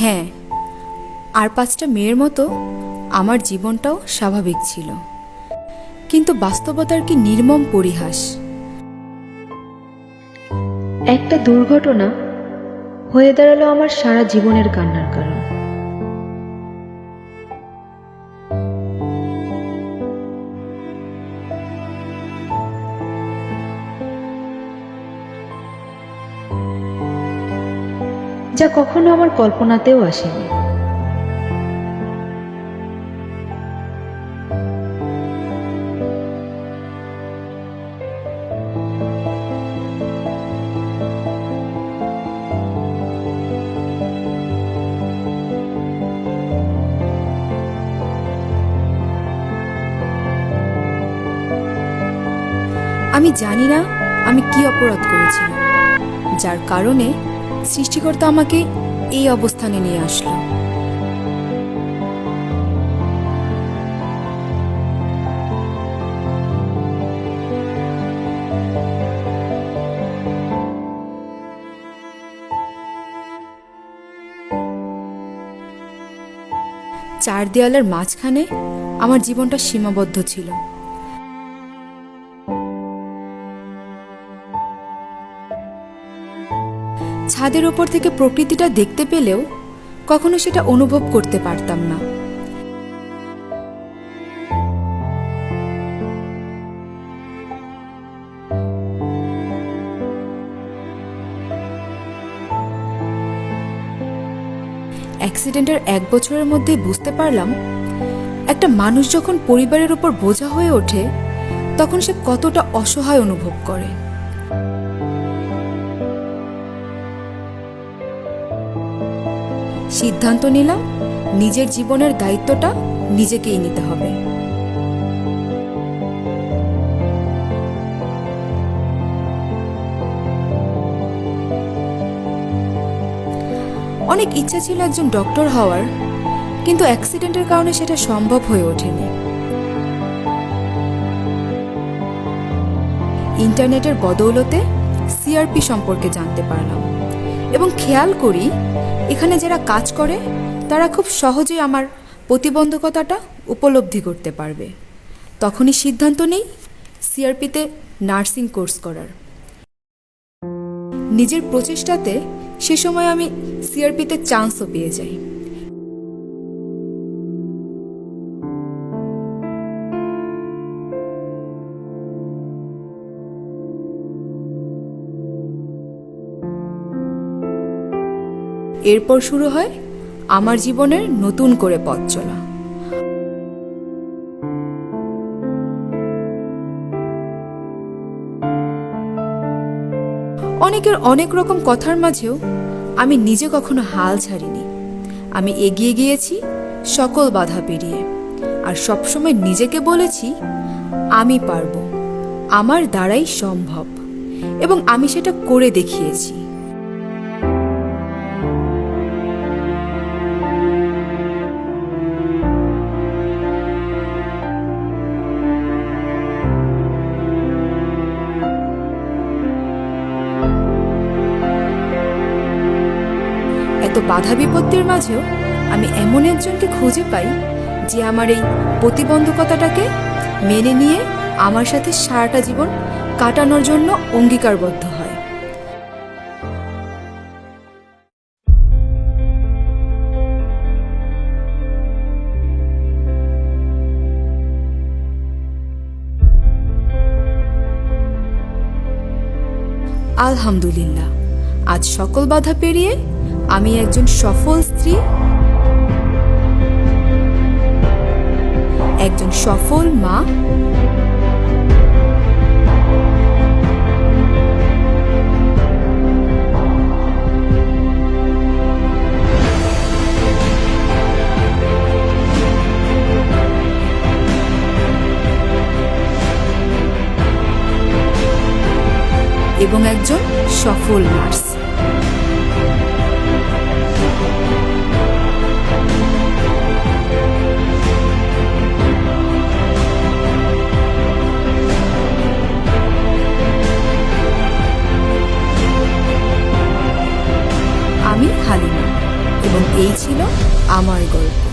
হ্যাঁ আর পাঁচটা মেয়ের মতো আমার জীবনটাও স্বাভাবিক ছিল। কিন্তু বাস্তবতার কি নির্মম পরিহাস? একটা দুর্ঘটনা হয়ে দাঁড়াল আমার সারা জীবনের কান্নার কারণ। যা কখনো আমার কল্পনাতেও আসেনি। আমি জানি না আমি কি অপরাধ করেছিলাম যার কারণে সৃষ্টিকর্তা আমাকে এই অবস্থানে নিয়ে আসলো। চার দেয়ালের মাঝখানে আমার জীবনটা সীমাবদ্ধ ছিল। ছাদের ওপর থেকে প্রকৃতিটা দেখতে পেলেও কখনো সেটা অনুভব করতে পারতাম না। অ্যাক্সিডেন্টের এক বছরের মধ্যে বুঝতে পারলাম, একটা মানুষ যখন পরিবারের ওপর বোঝা হয়ে ওঠে, তখন সে কতটা অসহায় অনুভব করে। সিদ্ধান্ত নিলাম, নিজের জীবনের দায়িত্বটা নিজেকেই নিতে হবে। অনেক ইচ্ছা ছিল একজন ডক্টর হওয়ার, কিন্তু অ্যাক্সিডেন্টের কারণে সেটা সম্ভব হয়ে ওঠেনি। ইন্টারনেটের বদৌলতে সিআরপি সম্পর্কে জানতে পারলাম। এবং খেয়াল করি, এখানে যারা কাজ করে, তারা খুব সহজে আমার প্রতিবন্ধকতাটা উপলব্ধি করতে পারবে। তখনই সিদ্ধান্ত নেই সিআরপিতে নার্সিং কোর্স করার। নিজের প্রচেষ্টাতে সে সময় আমি সিআরপিতে চান্সও পেয়ে যাই। এরপর শুরু হয় আমার জীবনের নতুন করে পথ চলা। অনেকের অনেক রকম কথার মাঝেও আমি নিজে কখনো হাল ছাড়িনি। আমি এগিয়ে গিয়েছি সকল বাধা পেরিয়ে। আর সবসময় নিজেকে বলেছি, আমি পারব। আমার দ্বারাই সম্ভব। এবং আমি সেটা করে দেখিয়েছি। বাধা বিপত্তির মাঝেও আমি এমন একজনকে খুঁজে পাই যে আমার এই প্রতিবন্ধকতাটাকে মেনে নিয়ে আমার সাথে সারাটা জীবন কাটানোর জন্য অঙ্গীকারবদ্ধ হয়। আলহামদুলিল্লাহ, আজ সকল বাধা পেরিয়ে আমি একজন সফল স্ত্রী। একজন সফল মা। এবং একজন সফল নার্স। golpe.